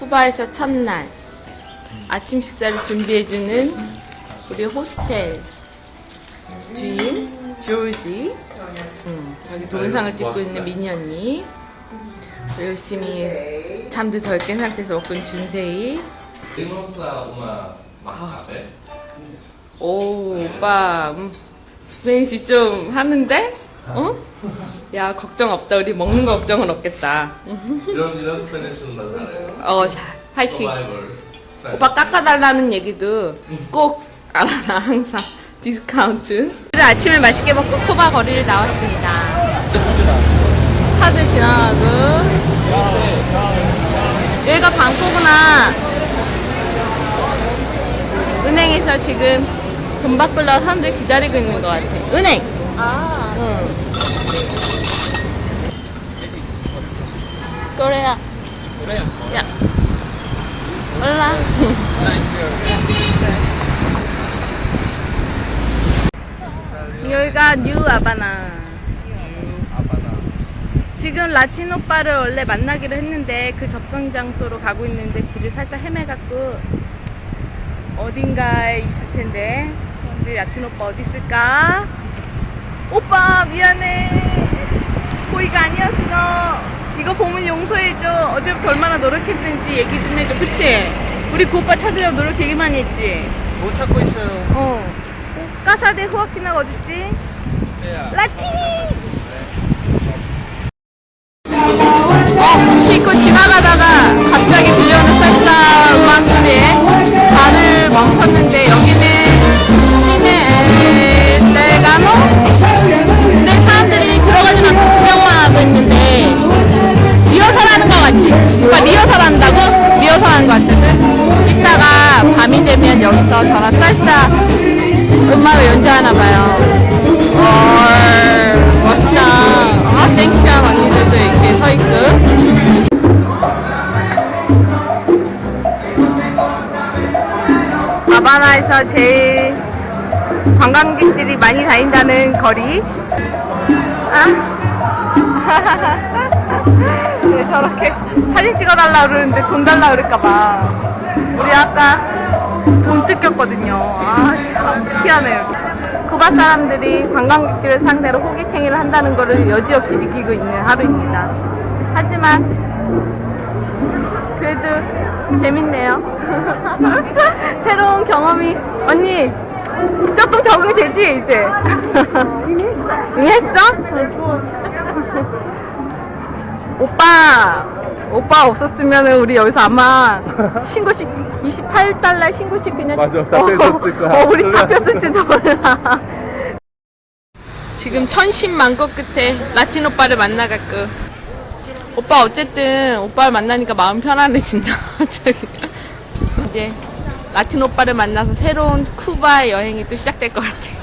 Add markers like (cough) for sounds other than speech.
쿠바에서 첫날 아침 식사를 준비해주는 우리 호스텔 주인 조지. 음, 저기 동영상을 찍고 있는 미니 언니. 열심히 잠도 덜 깬 상태에서 먹고 있는 준세이. massabe? 오 오빠. 음, 스페인시 좀 하는데? 어? 야 걱정 없다. 우리 먹는 거 걱정은 없겠다. 이런 이런 스페니쉬는 나 잘해요. 어 자, 파이팅. 서바이벌 스타일. 오빠 깎아달라는 얘기도 꼭 알아놔 항상. 디스카운트. 오늘 아침을 맛있게 먹고 코바 거리를 나왔습니다. 차들 지나가고. 여기가 방코구나. 은행에서 지금 돈 바꾸려고 사람들 기다리고 있는 것 같아. 은행. 아, 응. 꼬레야. 야? 올라. 여기가 뉴 아바나. 지금 라틴 오빠를 원래 만나기로 했는데 그 접선 장소로 가고 있는데 길을 살짝 헤매갖고 어딘가에 있을 텐데. 우리 라틴 오빠 어디 있을까? 오빠 미안해. 고의가 아니었어. 이거 보면 용서해줘. 어제부터 얼마나 노력했는지 얘기 좀 해줘. 그치? 우리 그 오빠 찾으려고 노력 되게 많이 했지? 못 찾고 있어요. 어. 까사데 후아키나가 어딨지? 라틴! 어, 싣고 지나가다가 갑자기 같거든? 이따가 밤이 되면 여기서 저런 살사 음악을 연주하나 봐요. 헐, 멋있다. 아, 땡큐한 언니들도 이렇게 서 있고. 하바나에서 제일 관광객들이 많이 다닌다는 거리. 아? (laughs) 왜 저렇게 사진 찍어달라 그러는데 돈 달라 그럴까봐. 우리 아까 돈 뜯겼거든요. 아, 참, 특이하네요. 쿠바 사람들이 관광객들을 상대로 호객행위를 한다는 것을 여지없이 느끼고 있는 하루입니다. 하지만, 그래도 재밌네요. (laughs) 새로운 경험이, 언니, 조금 적응이 되지, 이제? 이미 했어. 이미 했어? 오빠! 오빠 없었으면 우리 여기서 아마 신고식 28달러 신고식 그냥 맞아, 잡혀있었을 거야. 어, 우리 잡혔을지도 몰라. 지금 천신만 고 끝에 라틴 오빠를 만나갖고 오빠 어쨌든 오빠를 만나니까 마음 편안해진다. 저기 (laughs) 이제 라틴 오빠를 만나서 새로운 쿠바 여행이 또 시작될 것 같아.